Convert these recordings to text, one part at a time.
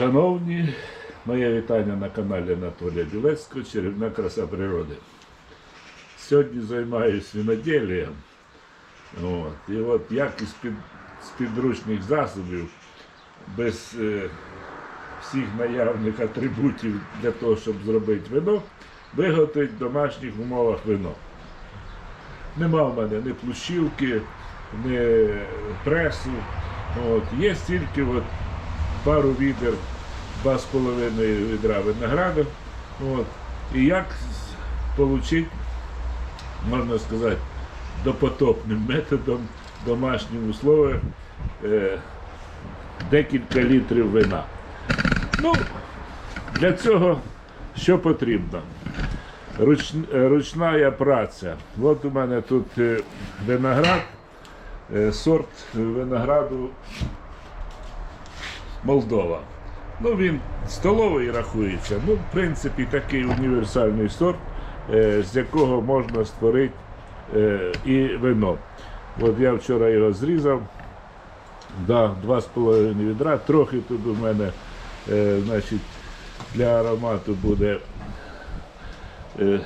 Шановні, моє вітання на каналі Анатолія Білецького Чарівна краса природи. Сьогодні займаюся виноділлям. От. І от як із під, з підручних засобів, без е, всіх наявних атрибутів для того, щоб зробити вино, виготовити в домашніх умовах вино. Нема в мене ні плющівки, ні пресу. От. Є тільки от пару відер, два з половиною відра винограду. От. І як отримати, можна сказати, допотопним методом в домашніх условиях е, декілька літрів вина. Ну, для цього що потрібно? Руч, ручна праця. От у мене тут е, виноград, е, сорт винограду Молдова. Ну, він столовий рахується. Ну, в принципі, такий універсальний сорт, е, з якого можна створити е, і вино. От я вчора його зрізав. Да, 2,5 відра. Трохи тут у мене е, значить, для аромату буде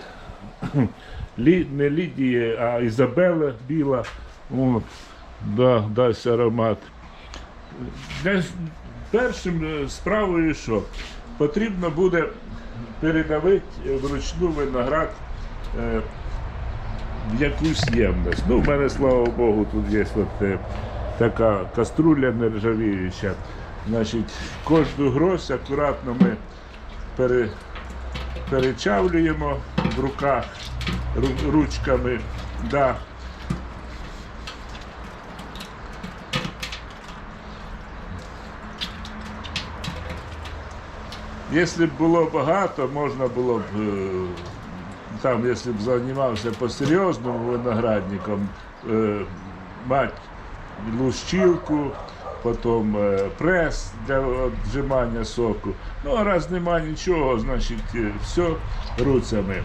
не Лідія, а Ізабела біла. От, да, дасть аромат. Першим е, справою, що потрібно буде передавити вручну виноград е, в якусь ємність. Ну, в мене, слава Богу, тут є от, е, така каструля нержавіюча. Значить, кожну гроздь акуратно ми пере, перечавлюємо в руках ручками. Да. Якщо б було багато, можна було б е, там, якщо б займався по-серйозному виноградником, е, мати лущилку, потім е, прес для віджимання соку. Ну, а раз нема нічого, значить все руцями.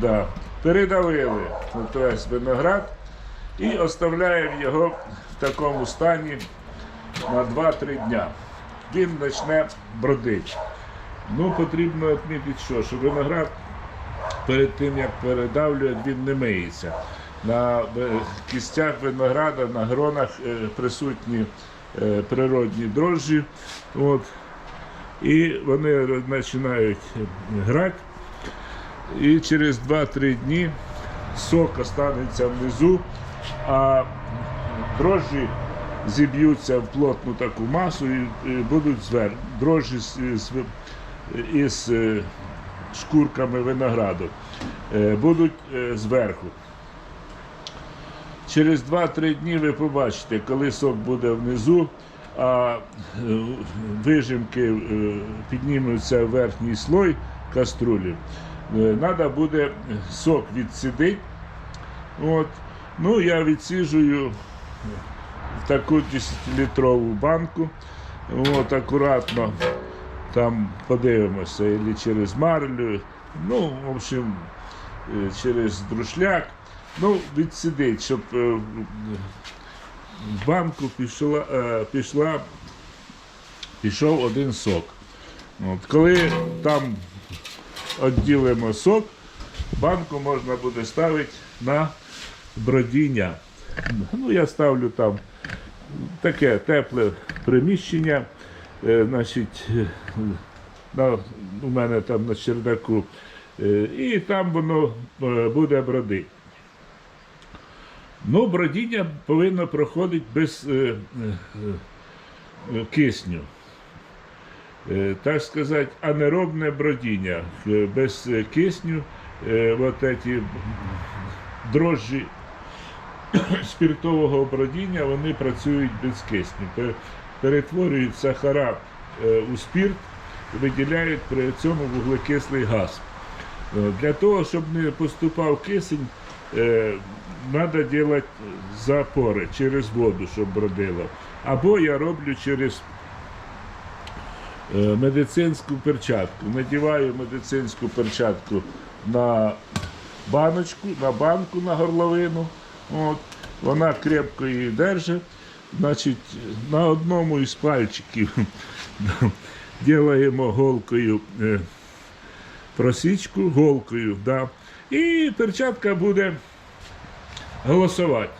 Да. Передавили весь виноград і оставляємо його в такому стані на 2-3 дня. Він почне бродити. Ну, потрібно відмітити, що, що виноград перед тим, як передавлюють, він не миється. На е, кістях винограда, на гронах е, присутні е, природні дрожжі. От, і вони починають грати. І через 2-3 дні сок останеться внизу, а дрожжі зіб'ються в плотну таку масу і, будуть зверху. Дрожжі із е, шкурками винограду е, будуть е, зверху. Через 2-3 дні ви побачите, коли сок буде внизу, а вижимки піднімуться в верхній слой каструлі, треба буде сок відсидити. От. Ну, я відсіжую в таку 10-літрову банку. От, акуратно там подивимося, і через марлю, ну, в общем, е, через друшляк. Ну, відсидить, щоб е, в банку пішла, е, пішла, пішов один сок. От, коли там відділимо сок, банку можна буде ставити на бродіння. Ну, я ставлю там таке тепле приміщення. Е, значить, е, на, у мене там на чердаку. Е, і там воно буде бродити. Ну, бродіння повинно проходити без е, е, кисню. Е, так сказати, анеробне бродіння. Без кисню е, вот эти дрожжі спиртового бродіння вони працюють без кисню. Пе- Перетворюють сахара е, у спирт, виділяють при цьому вуглекислий газ. Е, Для того, щоб не поступав кисень, треба робити запори через воду, щоб бродило. Або я роблю через е, медицинську перчатку. Надіваю медицинську перчатку на баночку, на банку на горловину. От. Вона крепко її держить. Значить, на одному із пальчиків ділаємо голкою е, просічку, голкою, да, і перчатка буде голосувати.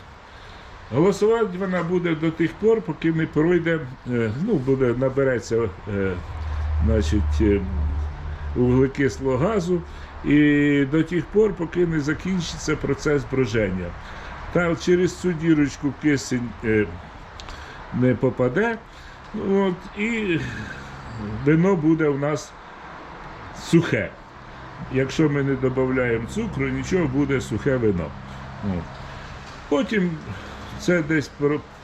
Голосувати вона буде до тих пор, поки не пройде, е, ну, буде, набереться е, значить, вуглекислого газу, і до тих пор, поки не закінчиться процес броження. Та через цю дірочку кисень не попаде, от, і вино буде у нас сухе. Якщо ми не додаємо цукру, нічого буде сухе вино. От. Потім це десь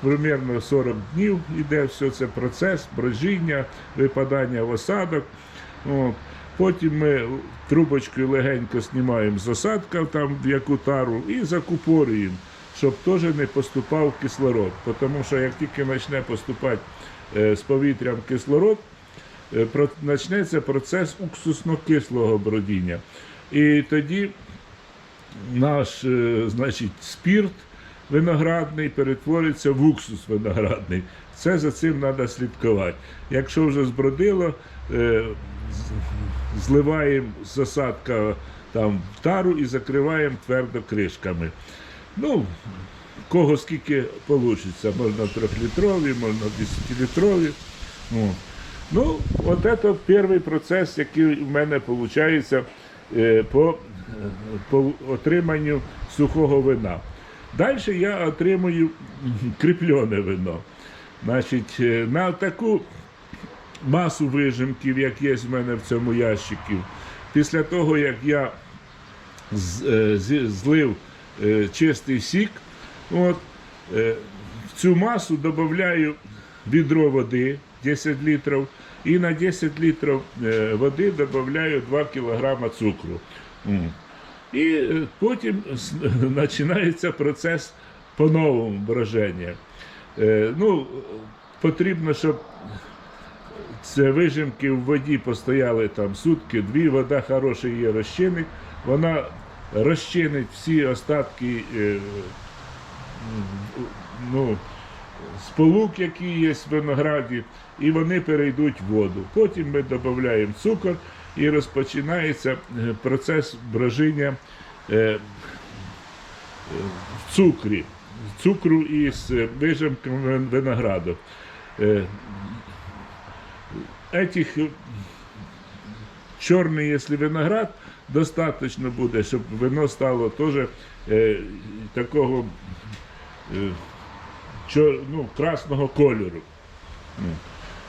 примерно 40 днів іде все це процес брожіння, випадання в осадок. От. Потім ми трубочкою легенько знімаємо з осадка там в яку тару і закупорюємо, щоб теж не поступав кислород. Тому що як тільки почне поступати е, з повітрям кислород, е, почнеться процес уксусно-кислого бродіння. І тоді наш е, значить, спірт виноградний перетвориться в уксус виноградний. Це за цим треба слідкувати. Якщо вже збродило, зливаємо з осадка там в тару і закриваємо твердо кришками. Ну, кого скільки вийде. Можна трьохлітрові, можна 10-літрові. О. Ну, от це перший процес, який в мене виходить е, по, е, по отриманню сухого вина. Далі я отримую кріплене вино. Значить, е, на таку масу вижимків, як є в мене в цьому ящику, після того, як я злив чистий сік, от, е, в цю масу додаю відро води 10 літрів, і на 10 літрів е, води додаю 2 кг цукру. І е, потім починається процес по-новому броження. Е, Ну, потрібно, щоб це вижимки в воді постояли там сутки, дві, вода хороша є розчинить, вона розчинить всі остатки е, ну, сполук, які є в винограді, і вони перейдуть в воду. Потім ми додаємо цукор і розпочинається е, процес брожіння е, в цукрі, цукру із вижимками винограду. Этих чорний, якщо виноград, достатньо буде, щоб вино стало теж е, такого е, чор, ну, красного кольору.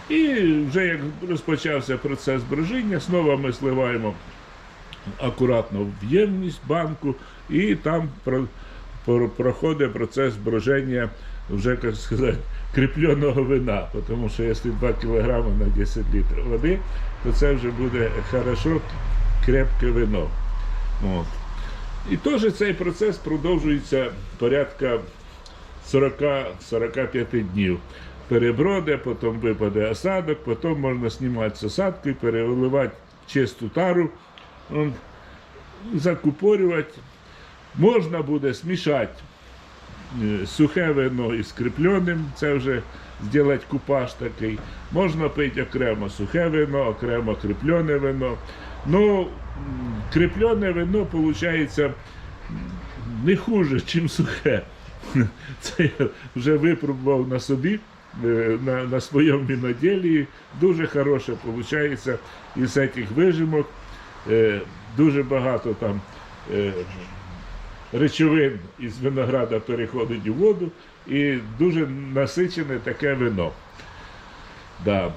І вже як розпочався процес брожіння, знову ми сливаємо акуратно в ємність банку, і там про, про- проходить процес броження вже, як сказати, кріпленого вина. Тому що якщо 2 кг на 10 літрів води, то це вже буде хорошо крепке вино. От. І теж цей процес продовжується порядка 40-45 днів. Переброде, потім випаде осадок, потім можна знімати з осадки, переливати чисту тару, закупорювати. Можна буде смішати е, сухе вино із кріпленим, це вже зробити купаж такий. Можна пити окремо сухе вино, окремо кріплене вино. Ну, м, кріплене вино виходить не хуже, ніж сухе. Це я вже випробував на собі, е, на, на своєму виноділі. Дуже хороше виходить із цих вижимок. Е, Дуже багато там е, речовин із винограда переходить у воду і дуже насичене таке вино. Да.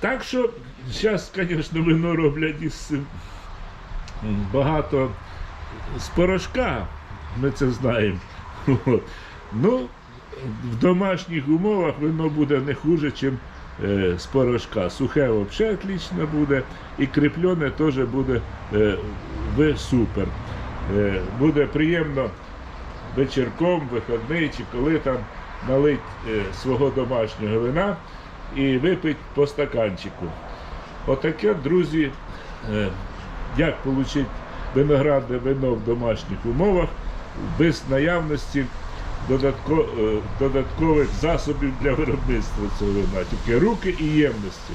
Так що зараз, звісно, вино роблять із багато з порошка, ми це знаємо. Ну, в домашніх умовах вино буде не хуже, ніж е, з порошка. Сухе взагалі отлично буде, і кріплене теж буде е, ви супер. Е, буде приємно вечірком, виходний, чи коли там налить е, свого домашнього вина і випить по стаканчику. Отаке, друзі, е, як отримати виноградне вино в домашніх умовах без наявності е, додаткових засобів для виробництва цього вина, тільки руки і ємності.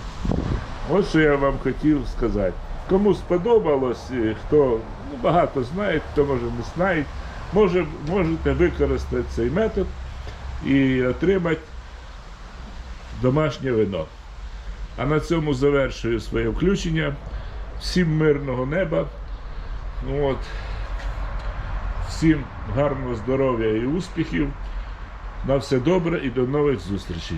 Ось що я вам хотів сказати. Кому сподобалось, хто ну, багато знає, хто може не знає, може, можете використати цей метод і отримати домашнє вино. А на цьому завершую своє включення. Всім мирного неба. Ну, от. Всім гарного здоров'я і успіхів. На все добре і до нових зустрічей.